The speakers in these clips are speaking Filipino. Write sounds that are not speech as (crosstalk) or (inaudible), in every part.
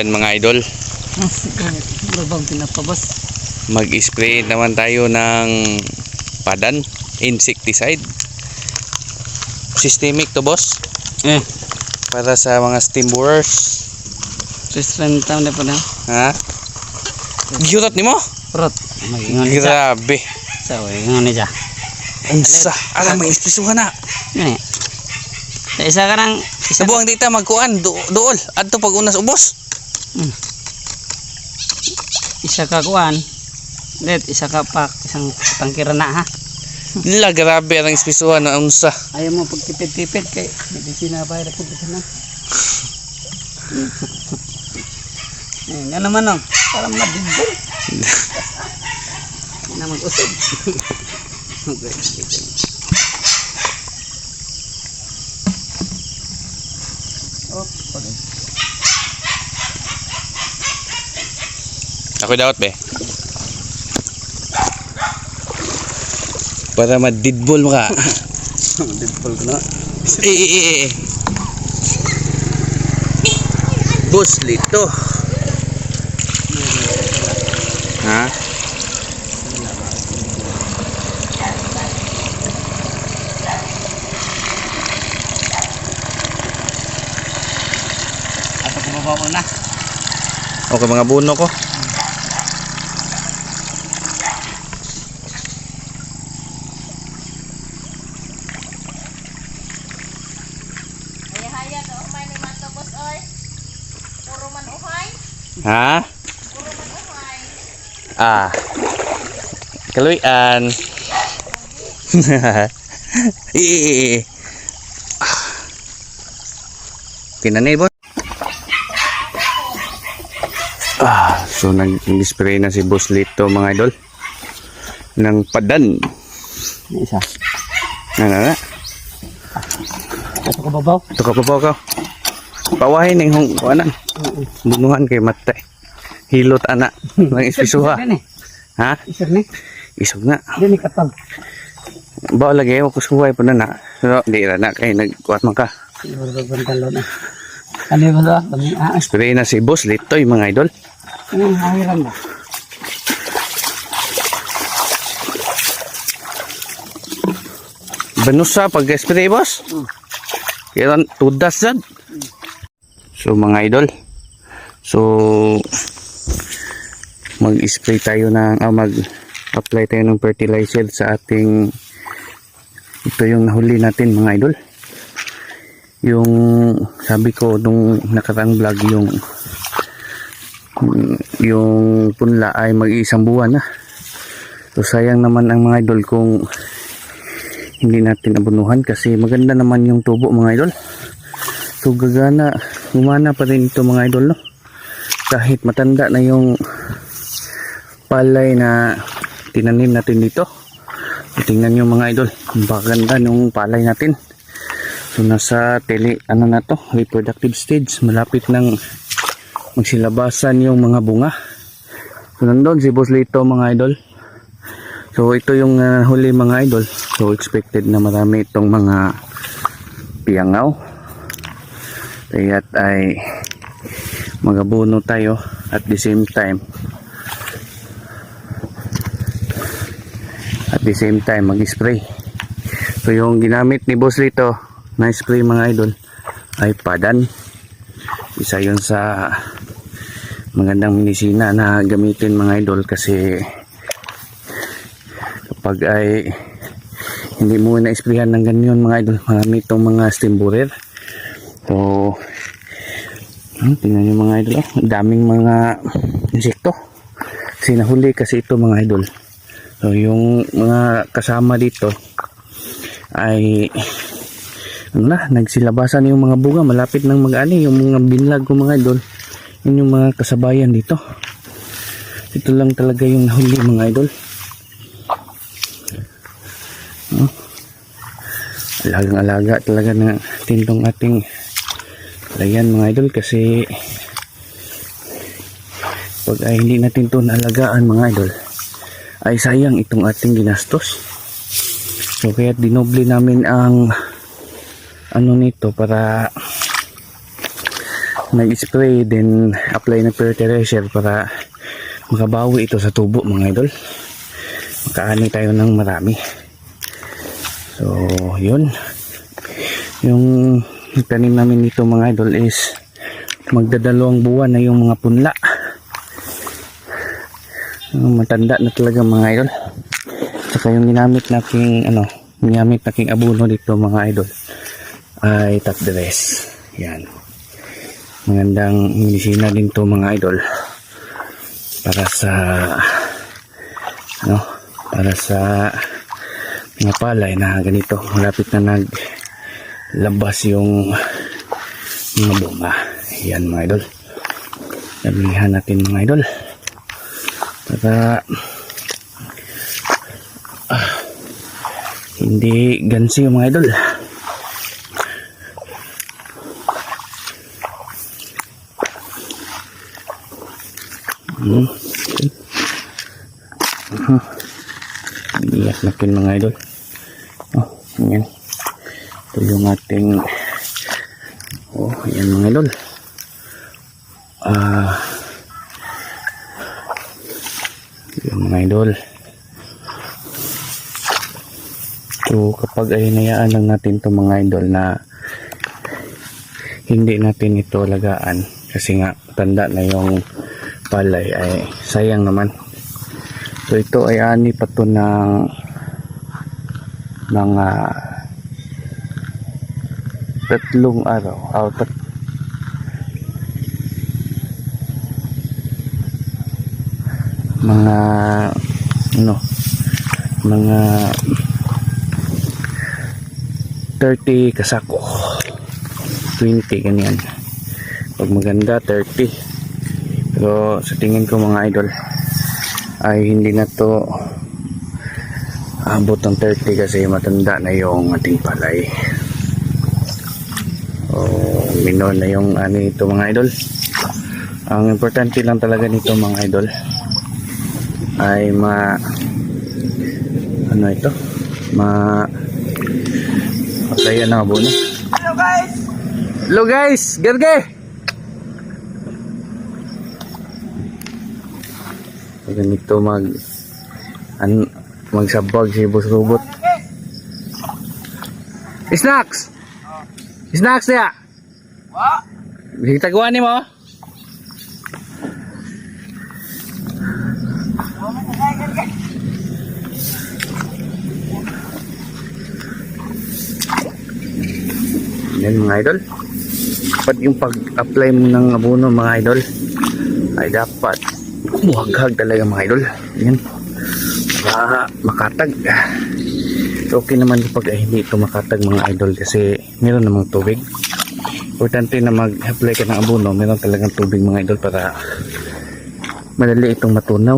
Yan mga idol, (laughs) Babang pinapabas. mag-spray naman tayo ng padan, insecticide. Systemic to boss, Eh, para sa mga steam borers. restaurant tayo na po na. Ha? Giyutot ni mo? Niya. Grabe. Sa way, ingon niya. Unsa? Alam may ispisuhan na. Yun eh. Sa isa ka nang, isa Nabuang dita magkuan do dool. Adto pag unas ubos. Isa ka kuan. Let, isa ka pak, isang tangkira na ha. Nila grabe ang ispisuhan na unsa. Ayaw mo pagtipid-tipid kay medisina ba ira kung na. Eh, nga naman no. Para. Hindi na mag-usog. Okay. Oh, okay. Ako dapat be. Para madidbol mo ka. (laughs) Didbol ko na. eh, eh, eh, eh. Boss, lito. Ha? Ato ko na. Okay, mga buno ko. Haya-haya ka umay ni Mato Boss oy. Puro man uhay. Ha? Ah. Kaluyan. (laughs) Kinanay boss. Ah, so nag-spray na si Boss Lito mga idol. Ng padan. Isa. Na na na. Ato ko babaw. Ito ka po ka. Pawahin ng hong kuanan. Bunuhan kay matay. Hilot ana. Ng ispisuha. Isa ni. Ha? Isa ni. Isog na. Dini katag. Bawa lagi ako kusuway po na na. So, di ra na kay nagkuat man ka. Na. Ano ba aas. Spray na si Boss Lito yung mga idol. Anong hahiran ba? Banusa pag spray boss. Kaya tudas dyan. So mga idol. So mag-spray tayo ng ah, mag-apply tayo ng fertilizer sa ating ito yung nahuli natin mga idol. Yung sabi ko nung nakarang vlog yung yung punla ay mag-iisang buwan na. So sayang naman ang mga idol kung hindi natin abunuhan kasi maganda naman yung tubo mga idol so gagana gumana pa rin ito mga idol no kahit matanda na yung palay na tinanim natin dito. Tingnan nyo mga idol baganda nung palay natin. So nasa tele ano na to reproductive stage. Malapit ng magsilabasan yung mga bunga. So nandun si Boss Lito mga idol. So ito yung uh, huli mga idol. So expected na marami itong mga piyangaw. Kaya't ay magabuno tayo at the same time at the same time mag-spray. So yung ginamit ni Boss Lito na spray mga idol ay padan. Isa yun sa magandang medisina na gamitin mga idol kasi kapag ay hindi mo na-sprayan ng ganyan mga idol marami itong mga steam borer so hmm, tingnan nyo mga idol oh, daming mga insekto. Kasi nahuli kasi ito mga idol. So yung mga kasama dito ay ano na nagsilabasan yung mga bunga malapit ng mag-ani yung mga binlag ko mga idol. Yun yung mga kasabayan dito. Ito lang talaga yung nahuli mga idol. Alagang alaga talaga na tindong ating layan mga idol kasi pag ay hindi natin to naalagaan mga idol ay sayang itong ating ginastos. So kaya dinoble namin ang ano nito para nag-spray then apply ng fertilizer para makabawi ito sa tubo mga idol. Makaani tayo ng marami. So yun. Yung tanim namin dito mga idol is magdadalawang buwan na yung mga punla. Matanda na talaga mga idol. Saka yung ginamit naking ano ginamit naking abono dito mga idol ay top dress yan. Magandang medisina din to mga idol para sa ano para sa mga na ganito. Malapit na nag labas yung mga bunga yan mga idol nabilihan natin mga idol para ah, hindi gansi yung mga idol Hmm. Uh-huh. Iyak na mga idol. Oh, yan. Ito yung ating Oh, yan mga idol. Ah. yung mga idol. So, kapag ay nayaan lang natin to mga idol na hindi natin ito lagaan kasi nga tanda na yung palay ay sayang naman so ito ay ani pa to ng mga tatlong araw oh, tat mga ano mga 30 kasako. 20 ganyan. Pag maganda 30 pero sa tingin ko mga idol ay hindi na to abot ng 30 kasi matanda na yung ating palay. o minor na yung ano ito mga idol ang importante lang talaga nito mga idol ay ma ano ito ma Patayan na abono. Hello guys! Hello guys, Gerge. Ganito mag an magsabag si Boss Robot. Snacks. Snacks ya. Wa! Hitaguan ni mo. Yan mga idol. Dapat yung pag-apply mo ng abono mga idol ay dapat buhaghag talaga mga idol. Yan. Para makatag. Okay naman pag ay hindi ito makatag mga idol kasi meron namang tubig. Importante na mag-apply ka ng abono, meron talagang tubig mga idol para madali itong matunaw.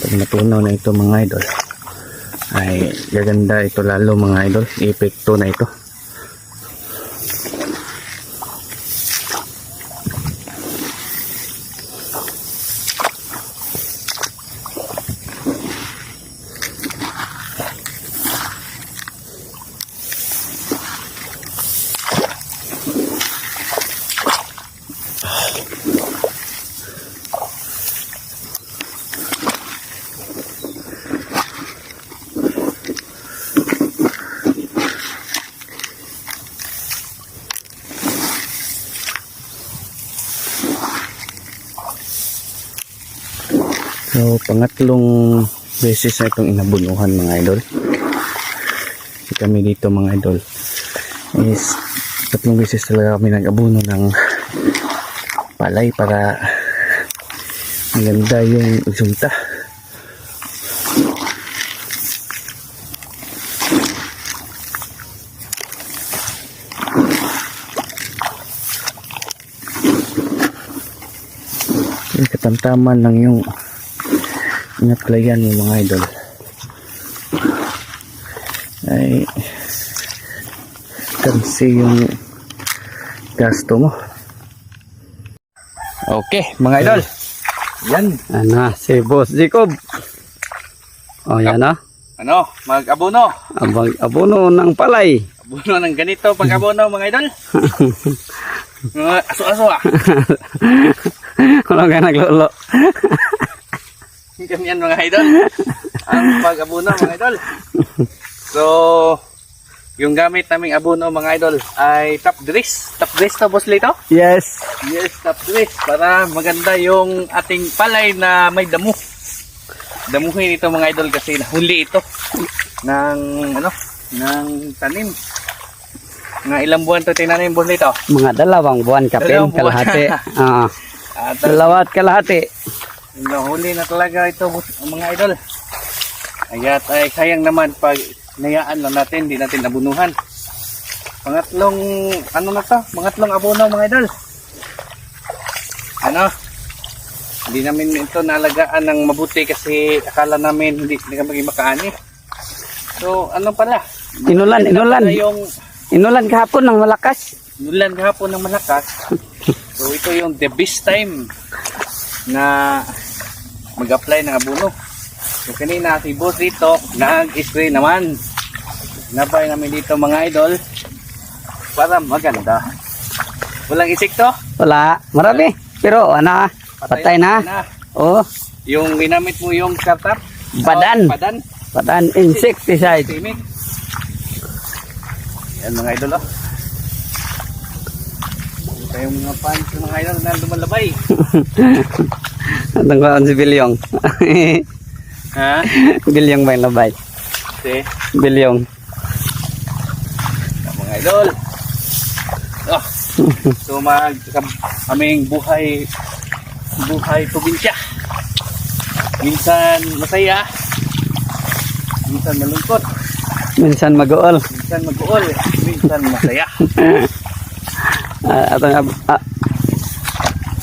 Pag matunaw na ito mga idol, ay gaganda ito lalo mga idol. Epekto na ito. So, pangatlong beses na itong inabunuhan mga idol. Kami dito mga idol is tatlong beses talaga kami nag-abuno ng palay para maganda yung resulta. Yung katamtaman lang yung inaplayan mo mga idol ay kasi yung gasto mo okay mga idol yan Ano, si Boss Jacob. O, yan na. ano mag-abono Abang abono ng palay. Buno ng ganito pag abono mga idol. (laughs) Mga aso-aso ah. Wala ka naglolo. (laughs) (laughs) Ganyan mga idol. Ang pag-abono mga idol. So, yung gamit naming abono mga idol ay top dress. Top dress to boss Lito? Yes. Yes, top dress. Para maganda yung ating palay na may damo. Damuhin ito mga idol kasi nahuli ito ng ano, ng tanim. Nga ilang buwan to tinanim boss Lito? Mga dalawang buwan kapin, Dalawang buwan. (laughs) kalahati. Ah, At dalawa at kalahati. Nahuli na talaga ito mga idol. Ayat ay sayang naman pag nayaan lang natin, hindi natin nabunuhan. Pangatlong, ano na to? Pangatlong abono mga idol. Ano? Hindi namin ito nalagaan ng mabuti kasi akala namin hindi, hindi kami makaani. So, ano pala? Inulan, inulan. Yung Inulan kahapon ng malakas. Nulan kahapon ng malakas. So ito yung the best time na mag-apply ng abono. So kanina si boss dito nag-spray naman. Nabay namin dito mga idol para maganda. Walang insekto? Wala. Marami. Pero ano, patay na. Oh, Yung ginamit mo yung kartap? Badan. Oh, badan. padan insecticide. Yan mga idol oh. Yung mga pants ng idol na lumalabay. (laughs) Atong kaon si Bilyong. (laughs) Ha? Bilyong ba yung labay? Si? Bilyong. Mga idol. Oh, so mag aming buhay buhay probinsya. Minsan masaya, minsan malungkot, Minsan mag-uol. minsan mag-uol, minsan masaya. (laughs) Ah, atong ah,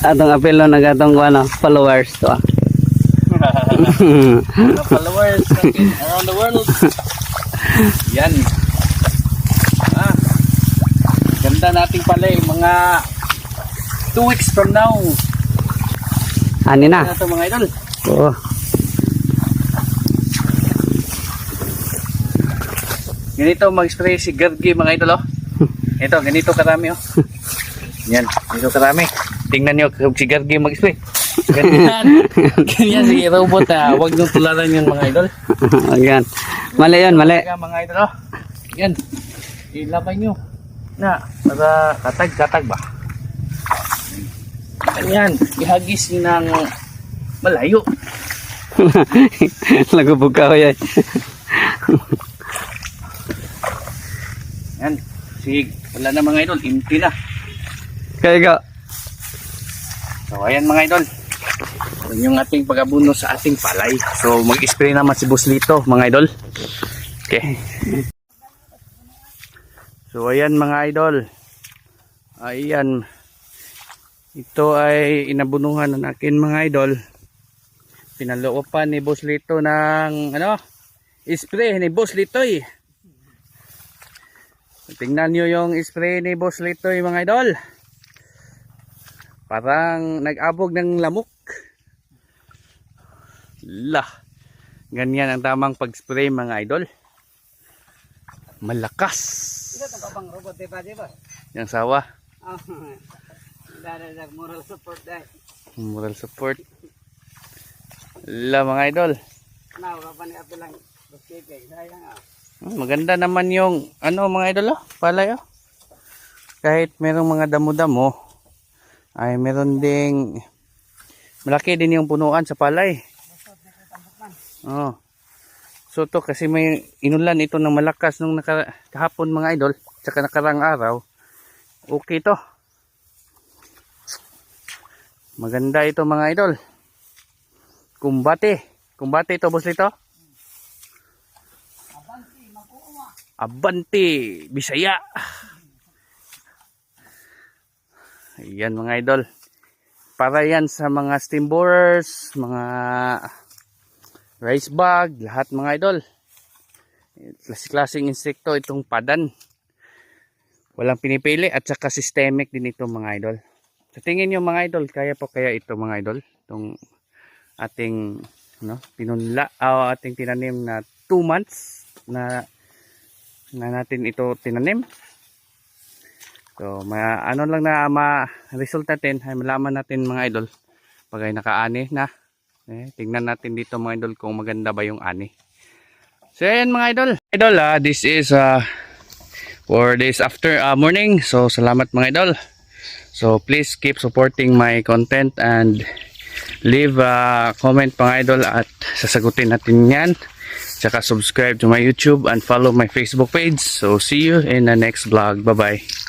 atong apelo ng atong ano, followers to. ah. Mga (laughs) (laughs) followers around the world. (laughs) Yan. Ah, ganda nating pala eh, mga two weeks from now. Ani na. Ano to mga idol? Oo. Ganito mag-spray si Gergi mga idol oh. Ito, ganito karami oh. Yan, ganito karami. Tingnan nyo kung si Gergi mag-spray. Ganyan. Ganyan si robot ah. Huwag nyo tularan yun mga idol. Ayan. Mali yun, mali. Kaya mga idol oh. Yan. Ilabay nyo. Na, para katag-katag ba? Ganyan. Ihagis nyo ng malayo. (laughs) Lagubog ka ko yan. Yan. Sige, wala na mga idol. Empty na. Kaya ka. So ayan mga idol. Yun yung ating pag-abuno sa ating palay. So mag-spray naman si Boss Lito mga idol. Okay. So ayan mga idol. Ayan. Ito ay inabunuhan ng akin mga idol. Pinaloopan ni Boss Lito ng ano? Spray ni Boss Litoy. Tingnan nyo yung spray ni Boss Litoy mga idol. Parang nag-abog ng lamok. Lah. Ganyan ang tamang pag-spray mga idol. Malakas. Ito kabang robot, di ba, di ba? Yung sawa. (laughs) Oh, moral support dahil. Moral support. La mga idol. Now, kapan ka lang. Sayang ah. Hmm, Maganda naman yung ano mga idol oh, palay oh. Kahit merong mga damo-damo ay meron ding malaki din yung punuan sa palay. Oh. So to kasi may inulan ito ng malakas nung kahapon mga idol, tsaka nakarang araw. Okay to. Maganda ito mga idol. Kumbate. Kumbate ito boss ito. Abante, Bisaya. Ayan mga idol. Para yan sa mga steam borers, mga rice bag, lahat mga idol. Klase-klaseng insekto itong padan. Walang pinipili at saka systemic din ito mga idol. Sa tingin nyo mga idol, kaya po kaya ito mga idol? Itong ating no, pinunla, o ating tinanim na 2 months na na natin ito tinanim. So, ma ano lang na ma-result natin ay malaman natin mga idol pag ay nakaani na. Eh, tingnan natin dito mga idol kung maganda ba yung ani. So, ayan mga idol. Idol, ah, this is uh, for days after uh, morning. So, salamat mga idol. So, please keep supporting my content and leave a comment mga idol at sasagutin natin yan. Tsaka subscribe to my YouTube and follow my Facebook page. So, see you in the next vlog. Bye-bye.